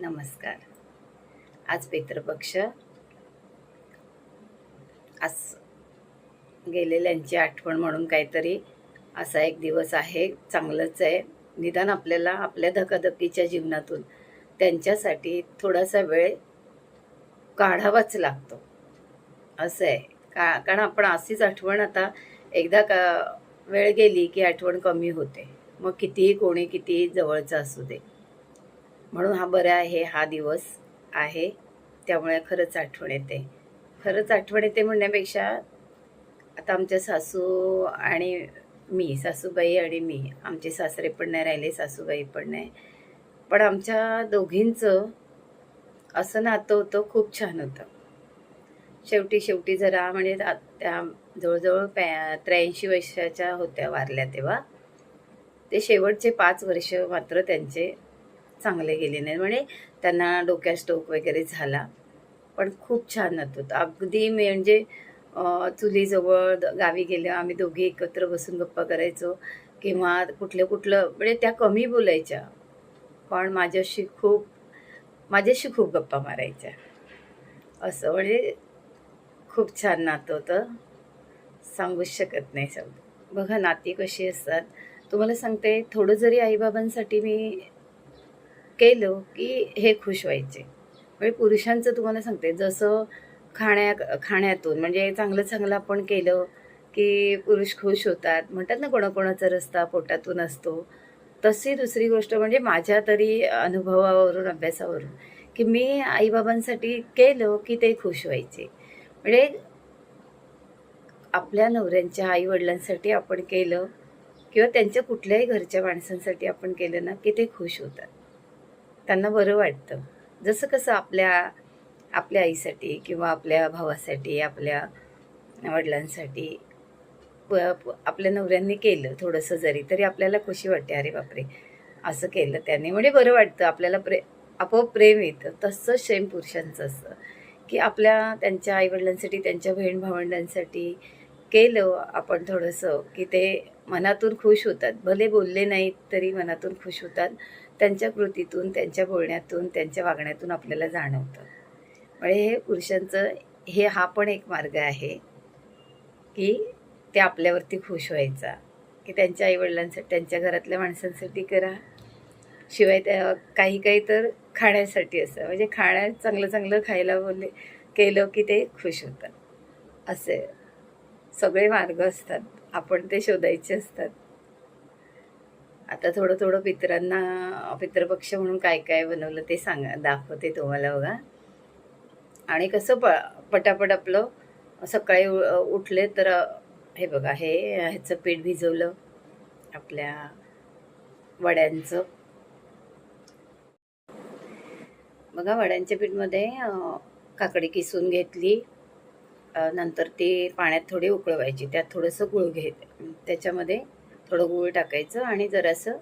नमस्कार. आज पितृपक्ष आज गेलेल्यांची आठवण म्हणून काहीतरी असा एक दिवस आहे. चांगलंच आहे. निदान आपल्याला आपल्या धकाधकीच्या जीवनातून त्यांच्यासाठी थोडासा वेळ काढावाच लागतो. असं आहे. का कारण आपण अशीच आठवण आता एकदा का वेळ गेली की आठवण कमी होते. मग कितीही कोणी कितीही जवळचं असू दे. म्हणून हा बरा आहे हा दिवस आहे. त्यामुळे खरंच आठवण येते. खरंच आठवण येते म्हणण्यापेक्षा आता आमच्या सासू आणि मी सासूबाई आणि मी आमचे सासरे पण नाही राहिले सासूबाई पण नाही. पण आमच्या दोघींचं असं नातं होतं खूप छान होतं. शेवटी शेवटी जरा म्हणजे त्या जवळजवळ पॅ त्र्याऐंशी वर्षाच्या होत्या वारल्या तेव्हा. ते शेवटचे पाच वर्ष मात्र त्यांचे चांगले गेले नाही म्हणजे त्यांना डोक्या स्ट्रोक वगैरे झाला. पण खूप छान नातं होतं. अगदी म्हणजे चुलीजवळ द- गावी गेल्या आम्ही दोघी एकत्र बसून गप्पा करायचो. किंवा कुठलं कुठलं म्हणजे त्या कमी बोलायच्या. पण माझ्याशी खूप माझ्याशी खूप गप्पा मारायच्या. असं म्हणजे खूप छान नातं होतं. सांगूच शकत नाही शब्द. बघा नाती कशी असतात. तुम्हाला सांगते थोडं जरी आईबाबांसाठी मी केलं की हे खुश व्हायचे. म्हणजे पुरुषांचं तुम्हाला सांगते जसं खाण्या खाण्यातून म्हणजे चांगलं चांगलं आपण केलं की पुरुष खुश होतात. म्हणतात ना कोणाकोणाचा रस्ता पोटातून असतो. तशी दुसरी गोष्ट म्हणजे माझ्या तरी अनुभवावरून अभ्यासावरून की मी आईबाबांसाठी केलं की ते खुश व्हायचे. म्हणजे आपल्या नवऱ्यांच्या आईवडिलांसाठी आपण केलं किंवा त्यांच्या कुठल्याही घरच्या माणसांसाठी आपण केलं ना की ते खुश होतात. त्यांना बरं वाटतं. जसं कसं आपल्या आपल्या आईसाठी किंवा आपल्या भावासाठी आपल्या वडिलांसाठी प- आपल्या नवऱ्यांनी केलं थोडंसं जरी तरी आपल्याला खुशी वाटते. अरे बापरे! असं केलं त्याने. म्हणजे बरं वाटतं. आपल्याला प्रे आपोआप प्रेम येतं. तसंच सेम पुरुषांचं असतं की आपल्या त्यांच्या आईवडिलांसाठी त्यांच्या बहीण भावंडांसाठी केलं आपण थोडंसं की ते मनातून खुश होतात. भले बोलले नाहीत तरी मनातून खुश होतात. त्यांच्या कृतीतून त्यांच्या बोलण्यातून त्यांच्या वागण्यातून आपल्याला जाणवतं. म्हणजे हे पुरुषांचं हे हा पण एक मार्ग आहे की ते आपल्यावरती खुश व्हायचा. की त्यांच्या आईवडिलांसाठी त्यांच्या घरातल्या माणसांसाठी करा. शिवाय त्या काही काही तर खाण्यासाठी असं. म्हणजे खाण्यात चांगलं चांगलं खायला बोलले केलं की ते खुश होतात. असे सगळे मार्ग असतात. आपण ते शोधायचे असतात. आता थोडं थोडं पितरांना पितृपक्ष म्हणून काय काय बनवलं ते सांगा दाखवते तुम्हाला बघा. आणि कसं प पटापट आपलं सकाळी उ- उठले तर हे बघा हे ह्याचं पीठ भिजवलं आपल्या वड्यांचं. बघा वड्यांच्या पीठमध्ये काकडी किसून घेतली. नंतर ती पाण्यात थोडी उकळवायची त्यात थोडंसं गुळ घे त्याच्यामध्ये थोडं गुळ टाकायचं आणि जरासं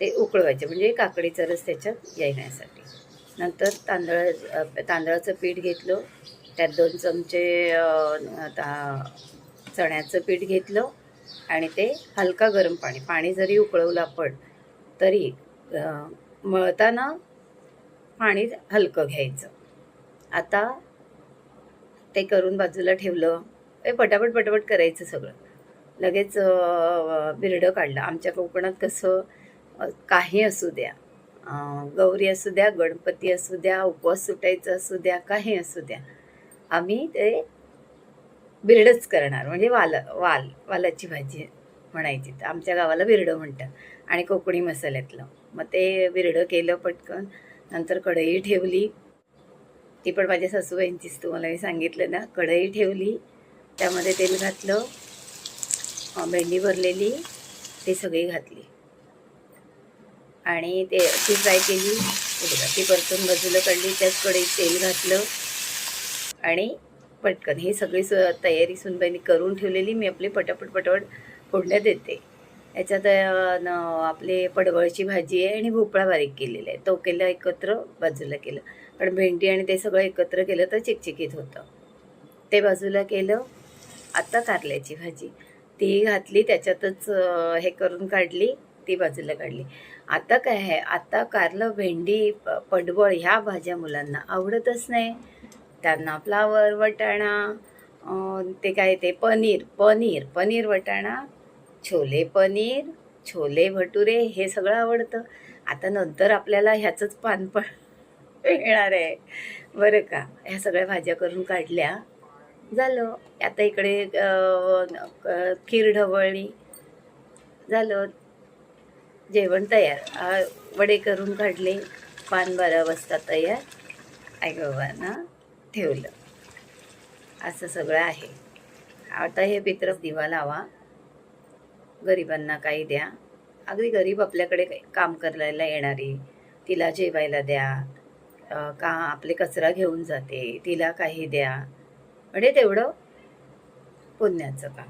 ते उकळवायचं म्हणजे काकडीचा रस त्याच्यात येण्यासाठी. नंतर तांदळ तांदळाचं पीठ घेतलं त्यात दोन चमचे ता- चण्याचं पीठ घेतलं आणि ते हलका गरम पाणी पाणी जरी उकळवलं आपण तरी मळताना पाणी हलकं घ्यायचं. आता ते करून बाजूला ठेवलं हे पटापट पटापट करायचं सगळं. लगेच बिरडं काढलं. आमच्या कोकणात कसं काही असू द्या गौरी असू द्या गणपती असू द्या उपवास सुटायचं असू द्या काही असू द्या आम्ही ते बिरडंच करणार. म्हणजे वाल वाल वालाची भाजी म्हणायची. तर आमच्या गावाला बिरडं म्हणतात आणि कोकणी मसाल्यातलं. मग ते बिरडं केलं पटकन. नंतर कढई ठेवली. ती पण माझ्या सासूबाईंचीच. तुम्हाला मी सांगितलं ना कढई ठेवली. त्यामध्ये तेल घातलं. भेंडी भरलेली ती सगळी घातली. आणि ते अशी फ्राय केली. ती परतून बाजूला काढली त्याच कढईत तेल घातलं. आणि पटकन ही सगळी स तयारी सुनबाईंनी करून ठेवलेली. मी आपली पटापट पटापट फोडण्यात देते याच्यात आपले पडवळची भाजी आहे आणि भोपळा बारीक केलेला आहे. तो केला एकत्र बाजूला केलं. पण भेंडी आणि ते सगळं एकत्र केलं तर चिकचिकीत होतं. ते बाजूला केलं. आता कारल्याची भाजी. ती घातली त्याच्यातच हे करून काढली ती बाजूला काढली. आता काय आहे? आता कारलं भेंडी प- पडवळ ह्या भाज्या मुलांना आवडतच नाही. त्यांना फ्लावर वटाणा ते काय ते पनीर पनीर पनीर वटाणा छोले पनीर छोले भटुरे हे सगळं आवडतं. आता नंतर आपल्याला ह्याचंच पानपण येणार आहे. बरं का? ह्या सगळ्या भाज्या करून काढल्या. झालं. आता इकडे खीर ढवळली. झालं. जेवण तयार. वडे करून काढले. पान बारा वाजता तयार. आईबाबांना ठेवलं. असं सगळं आहे. आता हे पित्र दिवा लावा. गरिबांना काही द्या. अगदी गरीब आपल्याकडे काही काम करायला येणारी तिला जेवायला द्या. का आपले कचरा घेऊन जाते तिला काही द्या. म्हणजे तेवढं पुण्याचं काम.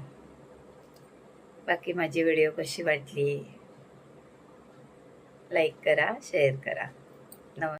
बाकी माझी व्हिडिओ कशी वाटली? लाईक करा शेअर करा.